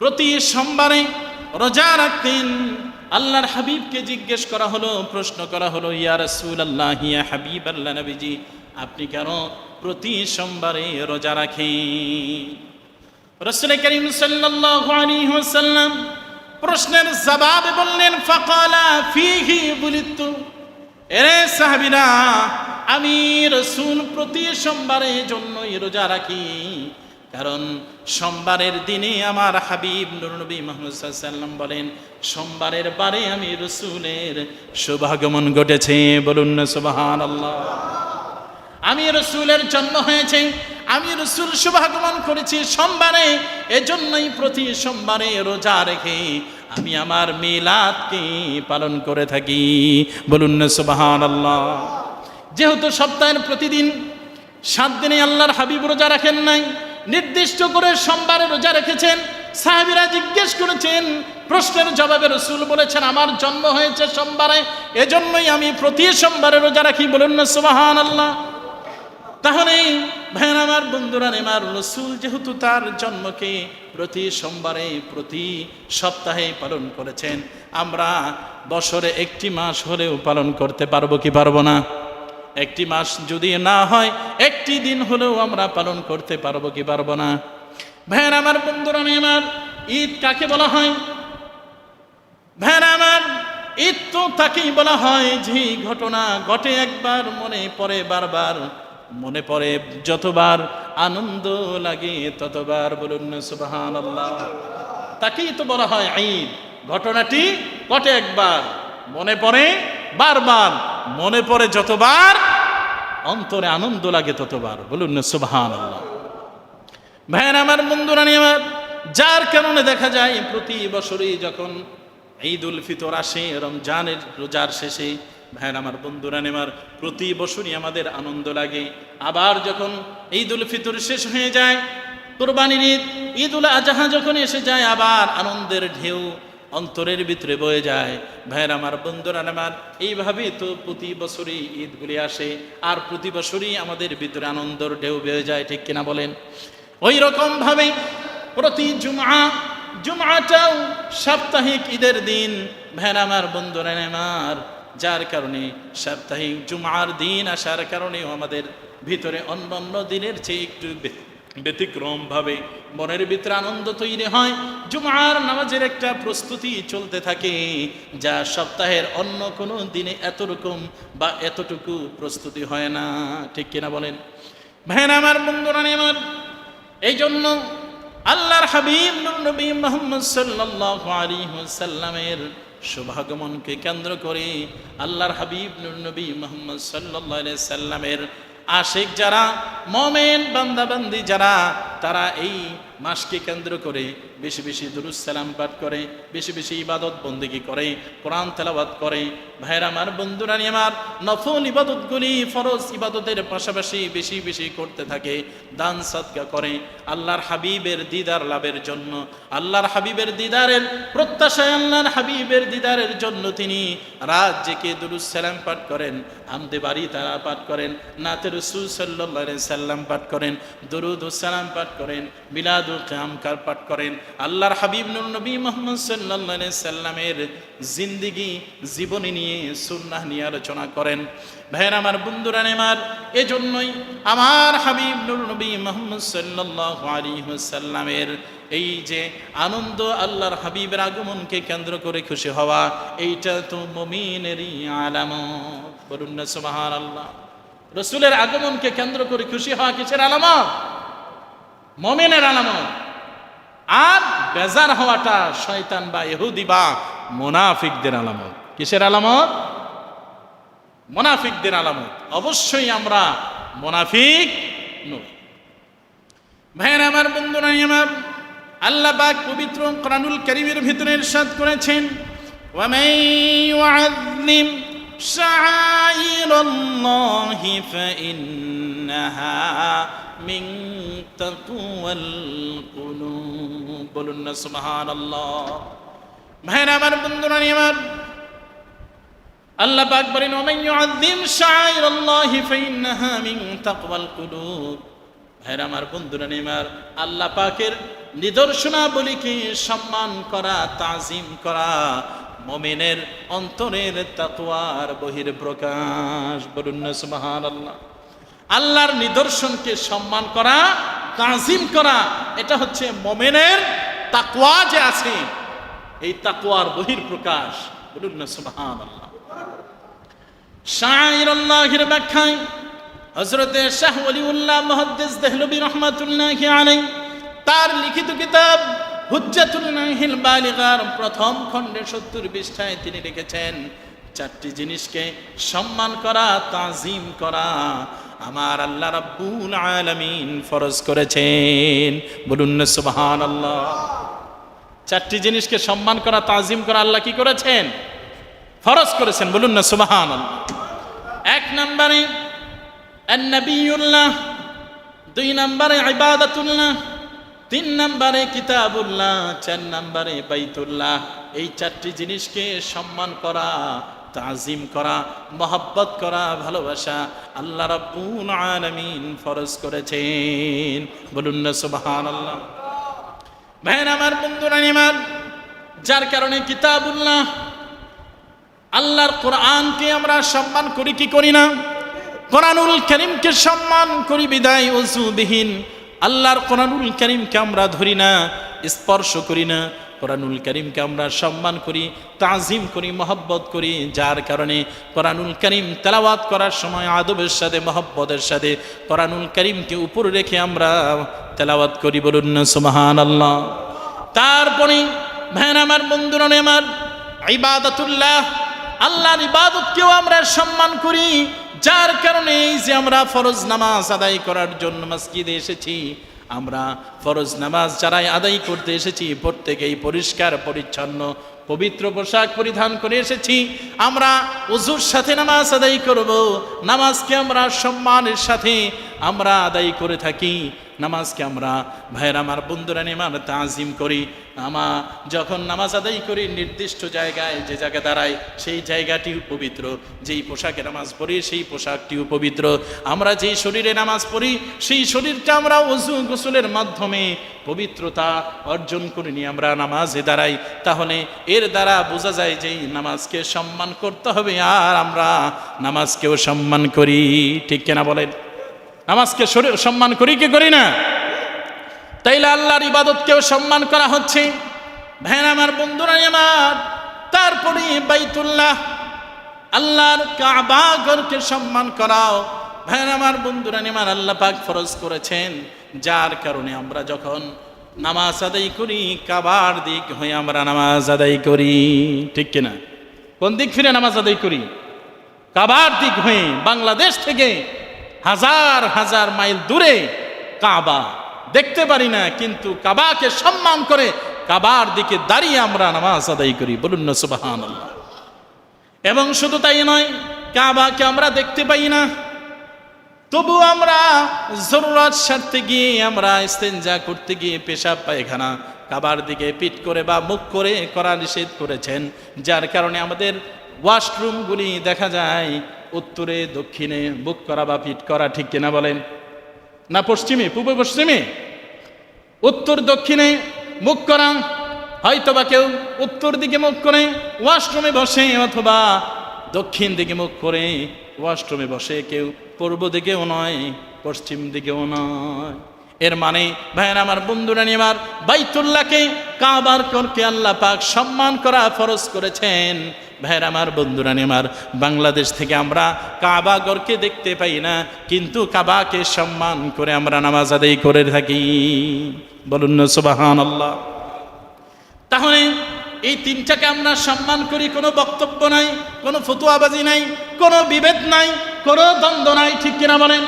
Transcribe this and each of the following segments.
প্রতি সোমবারে রোজা রাখতেন। আল্লাহর হাবিবকে জিজ্ঞেস করা হলো, প্রশ্ন করা হলো, ইয়া রসুল আল্লাহ ইয়া হাবিব আল্লাহ নবীজি, আপনি কেন প্রতি সোমবারে রোজা রাখেন? রসুল করিম ওয়াসাল্লাম প্রশ্নের জবাবে বললেন, ফাকালা ফিহি বুলিতু এরে সাহাবীরা, আমি রসুল প্রতি সোমবারে জন্যই রোজা রাখি। কারণ সোমবারের দিনে আমার হাবিব নুরনবী মোহাম্মদ সাল্লাম বলেন, সোমবারের বারে আমি রসুলের শুভাগমন ঘটেছে। বলুন না সুবাহান আল্লাহ আমি রসুলের জন্ম হয়েছে, আমি রসুল শুভাগমন করেছি সোমবারে, এজন্যই প্রতি সোমবারে রোজা রেখে আমি আমার মিলাদকে পালন করে থাকি। বলুন না সুবাহান আল্লাহ যেহেতু সপ্তাহের প্রতিদিন সাত দিনে আল্লাহর হাবিব রোজা রাখেন নাই নির্দিষ্ট করে সোমবারে রোজা রেখেছেন। সাহাবিরা জিজ্ঞেস করেছেন, প্রশ্নের জবাবে রসুল বলেছেন, আমার জন্ম হয়েছে সোমবারে, এজন্যই আমি প্রতি সোমবারে রোজা রাখি। বলুন না সুবাহান আল্লাহ তাহলে ভাইয়ের আমার, বন্ধুরা নেমার রসুল যেহেতু তার জন্মকে প্রতি সোমবারে, প্রতি সপ্তাহে পালন করেছেন, আমরা বছরে একটি মাস হলেও পালন করতে পারব কি পারব না? একটি মাস যদি না হয়, একটি দিন হলেও আমরা পালন করতে পারব কি পারব না? ভাইয়ের আমার বন্ধুরা নেমার ঈদ কাকে বলা হয়? ভাইয়ের আমার ঈদ তো তাকেই বলা হয়, যে ঘটনা ঘটে একবার মনে পড়ে বারবার, মনে পড়ে যতবার আনন্দ লাগে ততবার বলুন সুবাহান তাকেই তো বলা হয় ঈদ। ঘটনাটি ঘটে একবার, মনে পড়ে বারবার। মনে পড়ে যতবার, অন্তরে আনন্দ লাগে ততবার। বলুন না সুবাহান ভাইয়ের, আমার বন্ধুরা আমার, যার কারণে দেখা যায়, প্রতি বছরই যখন ঈদ উল ফিতর আসে, রমজানের রোজার শেষে, ভাইয়ের, আমার বন্ধুরা নেমার প্রতি বছরই আমাদের আনন্দ লাগে। আবার যখন ঈদ উল ফিতর শেষ হয়ে যায়, কোরবানির ঈদ ঈদ উল আজহা যখন এসে যায়, আবার আনন্দের ঢেউ অন্তরের ভিতরে বয়ে যায়। ভাইয়ের আমার, বন্ধুরা আমার এইভাবে তো প্রতি বছরই ঈদগুলি আসে। আর প্রতি বছরই আমাদের ভিতরে আনন্দর ঢেউ বেয়ে যায়, ঠিক কিনা বলেন? ওই রকম ভাবে প্রতি জুমা জুমাটাও সাপ্তাহিক ঈদের দিন। ভ্যান আমার, বন্ধুরা আমার, যার কারণে সাপ্তাহিক জুমার দিন আসার কারণেও আমাদের ভিতরে অন্য অন্য দিনের চেয়ে একটু ব্যতিক্রমভাবে মনের ভিতরে আনন্দ তৈরি হয়। জুমার নামাজের একটা প্রস্তুতি চলতে থাকে, যা সপ্তাহের অন্য কোনো দিনে এত রকম বা এতটুকু প্রস্তুতি হয় না। ঠিক কিনা বলেন? ভ্যান আমার, বন্ধুরা আমার এই জন্য আল্লাহর হাবিব নবী মোহাম্মদ সাল্লাল্লাহু আলাইহি ওয়াসাল্লামের শুভাগমনকে কেন্দ্র করে আল্লাহর হাবিব নবী মোহাম্মদ আলাইহি সাল্লামের আশিক যারা মমেন বান্দাবান্দি যারা তারা এই মাসকে কেন্দ্র করে বেশি বেশি সালাম পাঠ করে, বেশি বেশি ইবাদত বন্দিগি করে, কোরআন তেলাবাদ করে। ভাইয়ের, আমার বন্ধুরা নিয়ে আমার নফল ইবাদতগুলি ফরজ ইবাদতের পাশাপাশি বেশি বেশি করতে থাকে, দান সৎকা করে। আল্লাহর হাবিবের দিদার লাভের জন্য, আল্লাহর হাবিবের দিদারের প্রত্যাশায় আল্লাহর হাবিবের দিদারের জন্য তিনি রাত জেকে সালাম পাঠ করেন আমদে বাড়ি তারা পাঠ করেন, নাতে রসুল সাল্লাহ সাল্লাম পাঠ করেন, দরুদ সালাম পাঠ করেন বিলাদুল কামকার পাঠ করেন? আল্লাহর হাবিব নবী মোহাম্মদ সাল্লাহ সাল্লামের জিন্দিগি, জীবনী নিয়ে সুন্নাহ নিয়ে আলোচনা করেন। ভাইয়ের আমার, বন্ধুরা নেমার এজন্যই আমার হাবিব নুর নবী মোহাম্মদ সাল্লাহ আলী সাল্লামের এই যে আনন্দ আল্লাহর হাবিবের আগমনকে কেন্দ্র করে খুশি হওয়া, এইটা তো মমিনেরই আলামত। বলুন না সুবাহান আল্লাহ রসুলের আগমনকে কেন্দ্র করে খুশি হওয়া কিসের আলামত? মমিনের আলামত। আর বেজার হওয়াটা শয়তান বা ইহুদি বা মোনাফিকদের আলামত। কিসের আলামত? মোনাফিকদের আলামত। অবশ্যই আমরা মোনাফিক নই। ভাইয়ের আমার, বন্ধুরা আমার আল্লাহ পাক পবিত্র কোরআনুল কারীমের ভিতরে ইরশাদ করেছেন। ওয়ামাই শাআইর আল্লাহ ফাইন্নাহা মিন তাকওয়াল কুলুব বলুন না, সুবহানাল্লাহ। ভাইয়ের আমার, বন্ধুরা আমার আল্লাহ পাক বলেন, ওমান ইউআযিম শাআইরাল্লাহি ফাইন্নাহা মিন তাকওয়াল কুলুব। ভাইরা আমার, বন্ধুরা নেমার আল্লাহ পাকের নিদর্শনাবলীকে সম্মান করা, তাজিম করা মমিনের অন্তরের তাকওয়ার বহির প্রকাশ বলুন সুবহানাল্লাহ। আল্লাহর নিদর্শনকে সম্মান করা, তাজিম করা, এটা হচ্ছে মমেনের তাকুয়া যে আছে। এই তাকওয়ার বহির প্রকাশ বলুন না, সুবহানাল্লাহ। শাইরুল্লাহের ব্যাখ্যায় হজরতে শাহ ওলিউল্লাহ মুহাদ্দিস দেহলবী রহমাতুল্লাহ আলাই তার লিখিত কিতাব হুজ্জাতুল নাহিল বালিগার প্রথম খণ্ডে সত্তর পৃষ্ঠায় তিনি লিখেছেন, চারটি জিনিসকে সম্মান করা, তাজিম করা আমার আল্লাহ রাব্বুল আলামিন ফরজ করেছেন। বলুন না, সুবহানাল্লাহ। চারটি জিনিসকে সম্মান করা, তাজিম করা আল্লাহ কি করেছেন? ফরজ করেছেন, বলুন না, সুবহানাল্লাহ। এক নম্বরে নবীউল্লাহ দুই নম্বরে, ইবাদতুল্লাহ তিন নম্বরে কিতাবুল্লাহ, চার নম্বরে বাইতুল্লাহ। এই চারটি জিনিসকে সম্মান করা, তাজিম করা, মহব্বত করা, ভালোবাসা আল্লাহ রাব্বুল আলামিন ফরজ করেছেন। বলুন না, সুবহানাল্লাহ। ভাইয়ের, আমার বন্ধুরা, নিমার, যার কারণে কিতাবুল্লাহ, আল্লাহর কোরআনকে আমরা সম্মান করি, কি করি না? কোরআনুল করিমকে সম্মান করি, বিদায় ওজুবিহীন আল্লাহর কোরআনুল করিমকে আমরা ধরি না, স্পর্শ করি না। কোরআনুল করিমকে আমরা সম্মান করি, তাজিম করি, মহব্বত করি, যার কারণে কোরআনুল করিম তেলাওয়াত করার সময় আদবের সাথে, মহব্বতের সাথে কোরআনুল করিমকে উপরে রেখে আমরা তেলাওয়াত করি বলুন না সুমাহান আল্লাহ তারপরে ভ্যান আমার, বন্ধুরা আমার, ইবাদতুল্লাহ আল্লাহর ইবাদতকেও আমরা সম্মান করি, যার কারণে এই যে আমরা ফরজ নামাজ আদায় করার জন্য মসজিদে এসেছি, আমরা ফরজ নামাজ যারাই আদায় করতে এসেছি, প্রত্যেকেই পরিষ্কার, পরিচ্ছন্ন, পবিত্র পোশাক পরিধান করে এসেছি, আমরা উজুর সাথে নামাজ আদায় করব, নামাজকে আমরা সম্মানের সাথে আমরা আদায় করে থাকি। নামাজকে আমরা ভাইয়ের, আমার বন্ধুরা নেমার তাজিম করি। আমা যখন নামাজ আদায় করি, নির্দিষ্ট জায়গায় যে জায়গা দাঁড়ায় সেই জায়গাটিও পবিত্র। যেই পোশাকে নামাজ পড়ি, সেই পোশাকটিও পবিত্র। আমরা যেই শরীরে নামাজ পড়ি, সেই শরীরটা আমরা অজু গোসলের মাধ্যমে পবিত্রতা অর্জন করে নিয়ে আমরা নামাজে দাঁড়াই। তাহলে এর দ্বারা বোঝা যায় যে নামাজকে সম্মান করতে হবে, আর আমরা নামাজকেও সম্মান করি। ঠিক কেনা বলেন? নামাজকে সম্মান করি কি করি না? তাইলে আল্লাহর ইবাদতকেও সম্মান করা হচ্ছে। ভ্যান আমার বন্ধুরা আমার, তারপরে বাইতুল্লাহ, আল্লাহর কাবা ঘরকে সম্মান করাও। ভ্যান আমার বন্ধুরা আমার, আল্লাহ পাক ফরজ করেছেন। যার কারণে আমরা যখন নামাজ আদায় করি, কাবার দিক হয়ে আমরা নামাজ আদায় করি। ঠিক কিনা? কোন দিক ফিরে নামাজ আদায় করি? কাবার দিক হয়ে বাংলাদেশ থেকে হাজার হাজার মাইল দূরে কাবা। দেখতে পারি না, কিন্তু কাবাকে সম্মান করে কাবার দিকে দাঁড়িয়ে আমরা নামাজ আদায় করি। বলুন না সুবাহান এবং শুধু তাই নয়, কাবাকে আমরা দেখতে পাই না। তবু আমরা জরুরত সারতে গিয়ে, আমরা ইস্তেঞ্জা করতে গিয়ে পেশাব, পায়খানা কাবার দিকে পিট করে বা মুখ করে করা নিষেধ করেছেন। যার কারণে আমাদের ওয়াশরুমগুলি দেখা যায় উত্তরে, দক্ষিণে, বুক করা বা পিট করা ঠিক কিনা বলেন? না, পশ্চিমে, পূর্ব পশ্চিমে? উত্তর, দক্ষিণে, মুখ করা? হয়তো বা কেউ উত্তর দিকে মুখ করে, ওয়াশরুমে বসে অথবা দক্ষিণ দিকে মুখ করে, ওয়াশরুমে বসে কেউ পূর্ব দিকেও নয়, পশ্চিম দিকেও নয়। এর মানে ভাইয়ের আমার, বন্ধুরা নিবার বাইতুল্লাহকে, কাবার করকে আল্লাহ পাক সম্মান করা ফরজ করেছেন। ভাইয়ের আমার, বন্ধুরা নেমার বাংলাদেশ থেকে আমরা কাবা কাবাগরকে দেখতে পাই না, কিন্তু কাবাকে সম্মান করে আমরা নামাজ আদায় করে থাকি। বলুন সুবাহান আল্লাহ তাহলে এই তিনটাকে আমরা সম্মান করি, কোনো বক্তব্য নাই, কোনো ফতুয়াবাজি নাই, কোনো বিভেদ নাই, কোনো দ্বন্দ্ব নাই, ঠিক কিনা বলেন?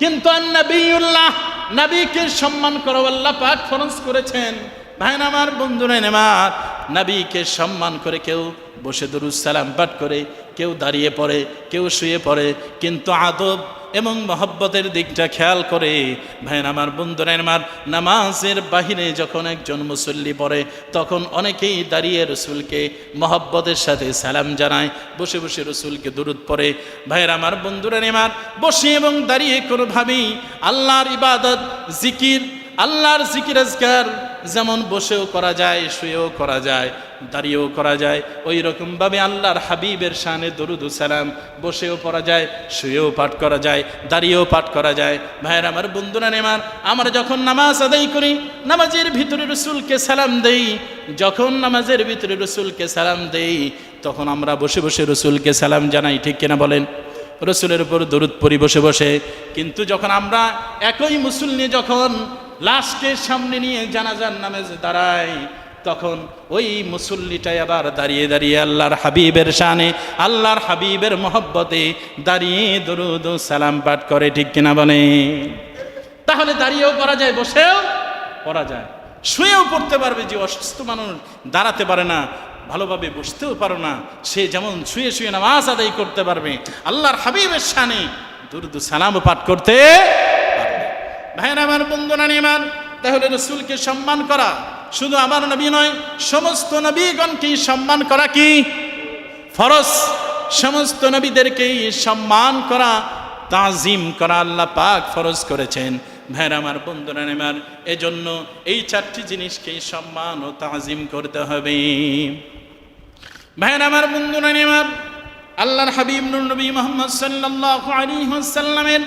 কিন্তু নবীউল্লাহ নবীকে সম্মান করো, আল্লাহ পাক ফরজ করেছেন। ভাইন আমার বন্ধু বন্ধুরা নেমার নাবিকে সম্মান করে কেউ বসে দুরুজ সালাম পাঠ করে, কেউ দাঁড়িয়ে পড়ে, কেউ শুয়ে পড়ে, কিন্তু আদব এবং মহব্বতের দিকটা খেয়াল করে। ভাইন আমার বন্ধুরা আমার, নামাজের বাহিরে যখন একজন মুসল্লি পড়ে, তখন অনেকেই দাঁড়িয়ে রসুলকে মহব্বতের সাথে সালাম জানায়। বসে বসে রসুলকে দূরত পড়ে। ভাইয়ের আমার বন্ধুরা আমার, বসে এবং দাঁড়িয়ে কোনোভাবেই আল্লাহর ইবাদত, জিকির আল্লাহর জিকির আজকার যেমন বসেও করা যায়, শুয়েও করা যায়, দাঁড়িয়েও করা যায় ওই রকমভাবে আল্লাহর হাবিবের শানে দরুদ সালাম বসেও পড়া যায়, শুয়েও পাঠ করা যায়, দাঁড়িয়েও পাঠ করা যায়। ভাইয়ের আমার, বন্ধুরা নেমার আমরা যখন নামাজ আদায় করি, নামাজের ভিতরে রসুলকে সালাম দেই, যখন নামাজের ভিতরে রসুলকে সালাম দেই, তখন আমরা বসে বসে রসুলকে সালাম জানাই, ঠিক কিনা বলেন? রসুলের উপর দরুদ পরি বসে বসে, কিন্তু যখন আমরা একই মুসুল নিয়ে যখন লাশকে সামনে নিয়ে জানাজার নামে দাঁড়াই তখন ওই মুসল্লিটাই আবার দাঁড়িয়ে দাঁড়িয়ে আল্লাহর হাবিবের শানে, আল্লাহর হাবিবের মহব্বতে দাঁড়িয়ে দরুদ সালাম পাঠ করে, ঠিক কিনা বলে তাহলে দাঁড়িয়েও করা যায়, বসেও পড়া যায়। শুয়েও পড়তে পারবে যে অসুস্থ মানুষ, দাঁড়াতে পারে না, ভালোভাবে বসতেও পারো না, সে যেমন শুয়ে শুয়ে নামাজ আদায় করতে পারবে, আল্লাহর হাবিবের শানে দুরুদু সালাম পাঠ করতে ভাইয়ের আমার, বন্ধুরা নিমান তাহলে রসুলকে সম্মান করা শুধু আমার নবী নয়, সমস্ত নবীগণকেই সম্মান করা কি? ফরজ। সমস্ত নবীদেরকেই সম্মান করা, তাজিম করা আল্লাহ পাক ফরজ করেছেন। ভাইয়ের আমার, বন্ধুরা, নেমার, এজন্য এই চারটি জিনিসকেই সম্মান ও তাজিম করতে হবে। ভাইয়ের আমার, বন্ধুরা, নেমার, আল্লাহর হাবিব নবী মোহাম্মদ সাল্লাল্লাহু আলাইহি ওয়াসাল্লামের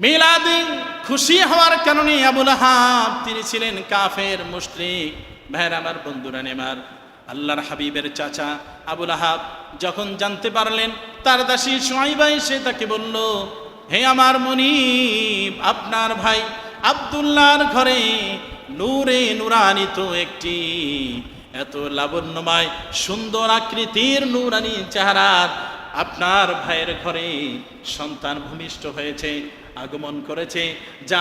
মিলাদে খুশি হওয়ার কারণে আবুল হাব তিনি ছিলেন কাফের মুশরিক। ভাইয়ের আমার, বন্ধুরা নেমার আল্লাহর হাবিবের চাচা আবুল আহাব যখন জানতে পারলেন, তার দাসী সোয়াইবা এসে তাকে বলল, হে আমার মনিব, আপনার ভাই আবদুল্লাহর ঘরে নূরে নুরানিত একটি এত লাবণ্যময়, সুন্দর আকৃতির নুরানি চেহারার আপনার ভাইয়ের ঘরে সন্তান ভূমিষ্ঠ হয়েছে। আগমন করেছে। যা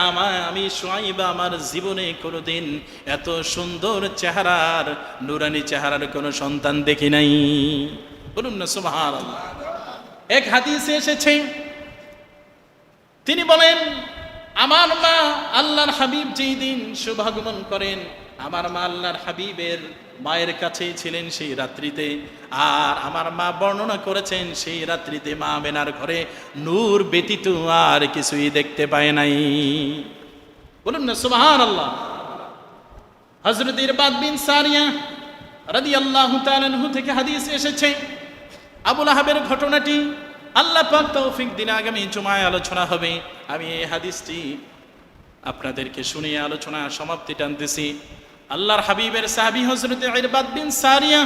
আমি সোয়াইবা আমার জীবনে কোনোদিন এত সুন্দর চেহারার, নুরানি চেহারার কোনো সন্তান দেখি নাই। বলুন না সুমাহার এক হাদিসে এসেছে, তিনি বলেন, আমার মা আল্লাহর হাবিব যেই দিন শুভাগমন করেন আমার মা আল্লাহর হাবিবের মায়ের কাছেই ছিলেন সেই রাত্রিতে। আর আমার মা বর্ণনা করেছেন সেই রাত্রিতে মা মেনার ঘরে নূর ব্যতীত আর কিছুই দেখতে পায় নাই। বলুন না সুবাহান আল্লাহ হজরত ইরবাদ বিন সারিয়া রাদি আল্লাহ তালহু থেকে হাদিস এসেছে। আবুল আহাবের ঘটনাটি আল্লাহ পাক তৌফিক দিন আগামী জুমায় আলোচনা হবে। আমি এই হাদিসটি আপনাদেরকে শুনিয়ে আলোচনা সমাপ্তি টানতেছি। আল্লাহর হাবিবের সাহাবি হজরত ইরবাদ বিন সারিয়া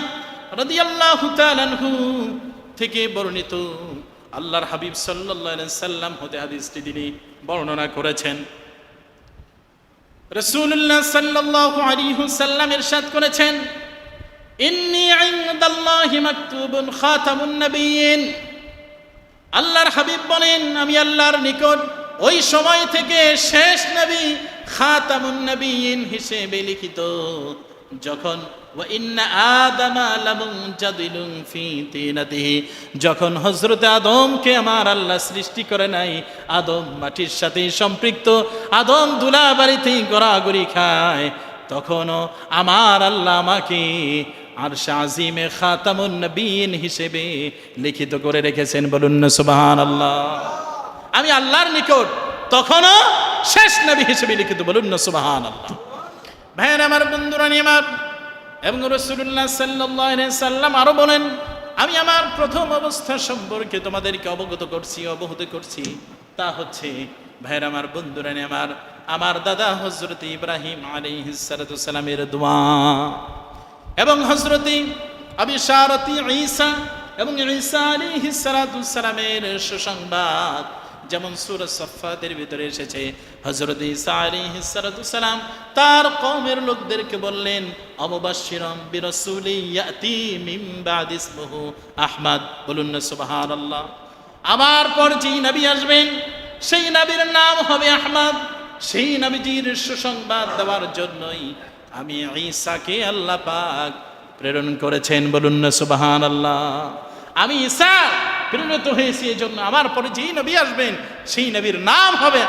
রাদিয়াল্লাহু তাআলাহু থেকে বর্ণিত। আল্লাহর হাবিব সাল্লাল্লাহু আলাইহি সাল্লাম হতে হাদিসটি তিনি বর্ণনা করেছেন। রাসূলুল্লাহ সাল্লাল্লাহু আলাইহি সাল্লাম ইরশাদ করেছেন, ইন্নী ইনদাল্লাহি মাকতুবুন খাতামুন নাবিয়্যিন। আল্লাহর হাবিব বলেন, আমি আল্লাহর নিকট ওই সময় থেকে শেষ নবী খাতামুন নবীন হিসেবে লিখিত। যখন যখন হজরত আদমকে আমার আল্লাহ সৃষ্টি করে নাই, আদম মাটির সাথে সম্পৃক্ত, আদম দুলা বাড়িতেই গড়াগড়ি খায়, তখনও আমার আল্লাহ আমাকে আর শাহিমে খাতামুন নবীন হিসেবে লিখিত করে রেখেছেন। বলুন না সুবাহান আল্লাহ আমি আল্লাহর নিকট তখনও শেষ নবী হিসেবে লিখিত বলুন না সুবাহান আল্লাহ ভাইয়ের আমার, বন্ধুরা আমার, এবং রসুল্লাহ সাল্লাহ সাল্লাম আরও বলেন, আমি আমার প্রথম অবস্থা সম্পর্কে তোমাদেরকে অবগত করছি অবগত করছি, তা হচ্ছে, ভাইয়ের আমার, বন্ধুরা আমার আমার দাদা হজরত ইব্রাহিম আলী সালামের দোয়া, এবং হজরতি আবিসারতি ঈসা, এবং ঈসা আলী হিসালামের সুসংবাদ যেমন সুর সফাতের ভিতরে এসেছে হজরত ঈসা আলী হিসালাম তার কমের লোকদেরকে বললেন অমবাসিরম বিরসুলি ইয়াতি মিম বাদ ইসমুহু আহমদ। বলুন না, সুবহানাল্লাহ। আমার পর যেই নবী আসবেন, সেই নবীর নাম হবে আহমদ। সেই নবীজির সুসংবাদ দেওয়ার জন্যই আমি ঈসাকে আল্লাহ পাক প্রেরণ করেছেন। বলুন সুবাহান আল্লাহ আমি ঈসা প্রেরিত হয়েছি এই জন্য আমার পরে যেই নবী আসবেন, সেই নবীর নাম হবে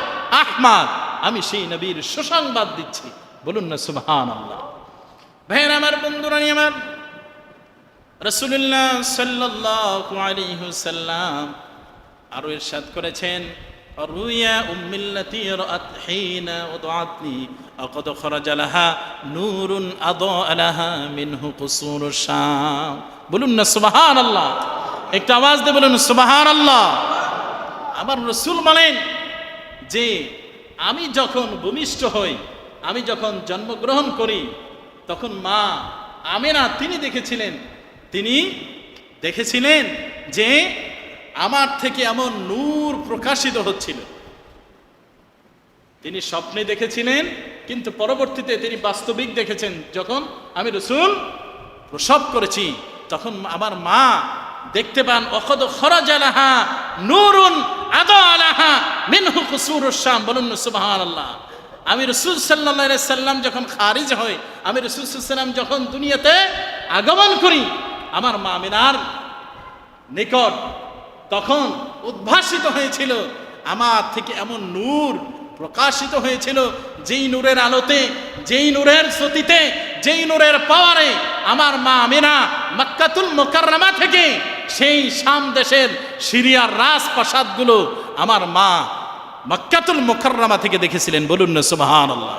আহমাদ। আমি সেই নবীর সুসংবাদ দিচ্ছি। বলুন না সুবাহান আল্লাহ ভাইয়ের আমার, বন্ধুরা আমার রসুল্লাহ সাল্লাহ আলিহুসাল্লাম আরও ইরশাদ করেছেন রুইয়া উম্মিল্লাতি রাত হিনা ওদাতনি আকাদ খরাজা লাহা নূরুন আদা লাহা মিনহু কুসুর শাম। বলুন না, সুবহানাল্লাহ। একটা আওয়াজ দিয়ে বলুন, সুবহানাল্লাহ। আমার রসুল বলেন যে, আমি যখন ভূমিষ্ঠ হই, আমি যখন জন্মগ্রহণ করি, তখন মা আমেনা তিনি দেখেছিলেন। তিনি দেখেছিলেন যে, আমার থেকে এমন নূর প্রকাশিত হচ্ছিল। তিনি স্বপ্নে দেখেছিলেন, কিন্তু পরবর্তীতে তিনি বাস্তবিক দেখেছেন। যখন আমি রসুল প্রসব করেছি, তখন আমার মা দেখতে পান অখদ খরাজালাহা নূরুন আদা আলাহা মিনহু কুসুর শাম। বলুন সুবহান আল্লাহ আমি রসুল সাল্লাহ সাল্লাম যখন খারিজ হই, আমি রসুল সাল্লাম যখন দুনিয়াতে আগমন করি, আমার মা মিনার নিকট তখন উদ্ভাসিত হয়েছিল। আমার থেকে এমন নূর প্রকাশিত হয়েছিল, যেই নূরের আলোতে, যেই নূরের স্রোতিতে, যেই নূরের পাওয়ারে আমার মা আমিনা মক্কাতুল মোকাররামা থেকে সেই শাম দেশের সিরিয়ার রাজপ্রাসাদগুলো আমার মা মক্কাতুল মোকাররামা থেকে দেখেছিলেন। বলুন না, সুবহানাল্লাহ।